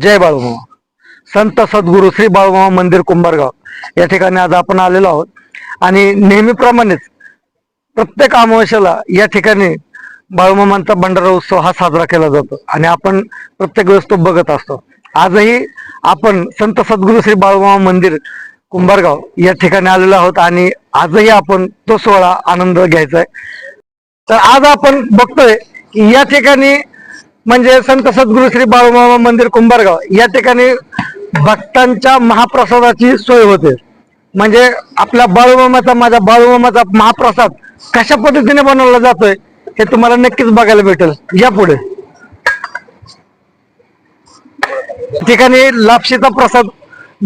जय बाळूमामा. संत सद्गुरू श्री बाळूमामा मंदिर कुंभारगाव. या ठिकाणी आज आपण आलेलो आहोत. आणि नेहमीप्रमाणेच प्रत्येक अमावस्याला या ठिकाणी बाळूमामांचा भंडारा उत्सव हा साजरा केला जातो. आणि आपण प्रत्येक वेळेस तो बघत असतो. आजही आपण संत सद्गुरू श्री बाळूमामा मंदिर कुंभारगाव या ठिकाणी आलेलो आहोत. आणि आजही आपण तो सोहळा आनंद घ्यायचा आहे. तर आज आपण बघतोय की या ठिकाणी म्हणजे संत सद्गुरु श्री बाळूमामा मंदिर कुंभारगाव या ठिकाणी भक्तांच्या महाप्रसादाची सोय होते. म्हणजे आपल्या बाळूमामाचा माझ्या बाळूमामाचा महाप्रसाद कशा पद्धतीने बनवला जातोय हे तुम्हाला नक्कीच बघायला भेटेल. या पुढे. ठिकाणी लापशीचा प्रसाद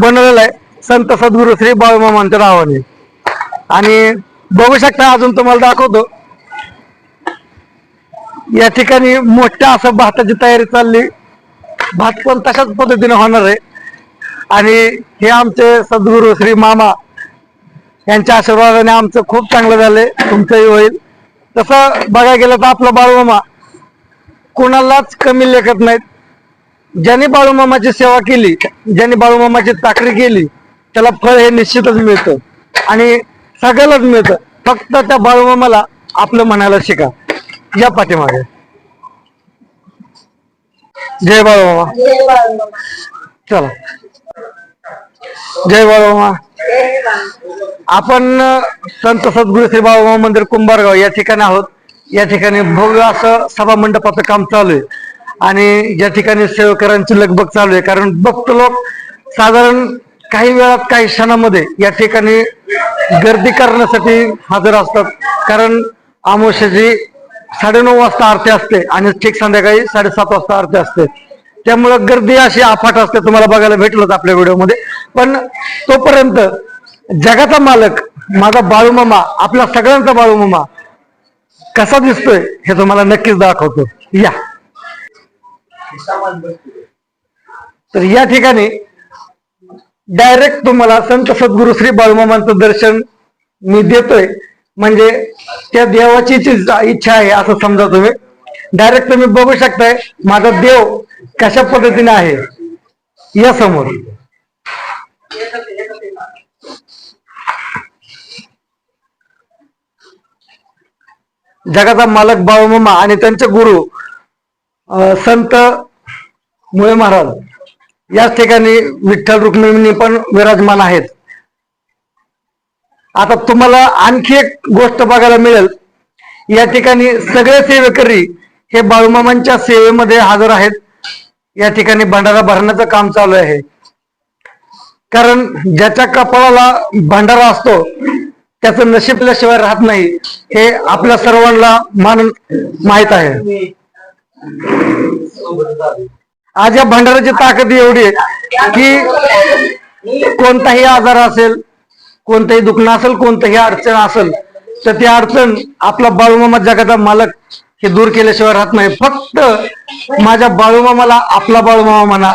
बनवलेला आहे संत सद्गुरु श्री बाळूमामांच्या नावाने. आणि बघू शकता अजून तुम्हाला दाखवतो. या ठिकाणी मोठ्या असं भाताची तयारी चालली. भात पण तशाच पद्धतीने होणार आहे. आणि हे आमचे सद्गुरू श्री मामा यांच्या आशीर्वादाने आमचं खूप चांगलं झालंय. तुमचंही होईल. तसं बघायला गेलं तर आपला बाळूमामा कोणालाच कमी लेखत नाहीत. ज्यांनी बाळूमामाची सेवा केली ज्यांनी बाळूमामाची चाकरी केली त्याला फळ हे निश्चितच मिळतं. आणि सगळ्यालाच मिळतं. फक्त त्या बाळूमामाला आपलं म्हणायला शिका. या पाठीमागे. जय बाळूमामा चला. जय बाळूमामा आपण संत सद्गुरु श्री बाबा मंदिर कुंभारगाव या ठिकाणी आहोत. या ठिकाणी भव्य असं सभा मंडपाचं काम चालू आहे. आणि या ठिकाणी सेवकरांची लगबग चालू आहे. कारण भक्त लोक साधारण काही वेळात काही क्षणामध्ये या ठिकाणी गर्दी करण्यासाठी हजर असतात. कारण अमावस्याची साडेनऊ वाजता आरती असते आणि ठीक संध्याकाळी साडेसात वाजता आरती असते. त्यामुळं गर्दी अशी अफाट असते तुम्हाला बघायला भेटलंच आपल्या व्हिडिओमध्ये. पण तोपर्यंत जगाचा मालक माझा बाळूमामा आपल्या सगळ्यांचा बाळूमामा कसा दिसतोय हे तुम्हाला नक्कीच दाखवतो. या. तर या ठिकाणी डायरेक्ट तुम्हाला संत सद्गुरु श्री बाळूमामांचं दर्शन मी देतोय. म्हणजे त्या देवाची इच्छा आहे असं समजा तुम्ही. डायरेक्ट तुम्ही बघू शकताय माझा देव कशा पद्धतीने आहे? या समोर जगाचा मालक बाळूमामा आणि त्यांचे गुरु संत मुळे महाराज. याच ठिकाणी विठ्ठल रुक्मिणी पण विराजमान आहेत. आता तुम्हाला आणखी एक गोष्ट बघायला मिळेल. या ठिकाणी सगळे सेवेकरी हे बाळूमामांच्या सेवेमध्ये हजर आहेत. या ठिकाणी भंडारा भरण्याचं काम चालू आहे. कारण ज्याच्या कपाळाला भंडारा असतो त्याचं नशीबल्याशिवाय राहत नाही हे आपल्या सर्वांना मान माहीत आहे. आज या भंडाराची ताकद एवढी आहे की कोणताही आजार असेल कोणतंही दुखणं असेल कोणतंही अडचण असेल तर ती अडचण आपला बाळूमामा जगाचा मालक हे दूर केल्याशिवाय राहत नाही. फक्त माझ्या बाळूमामाला आपला बाळूमामा म्हणा.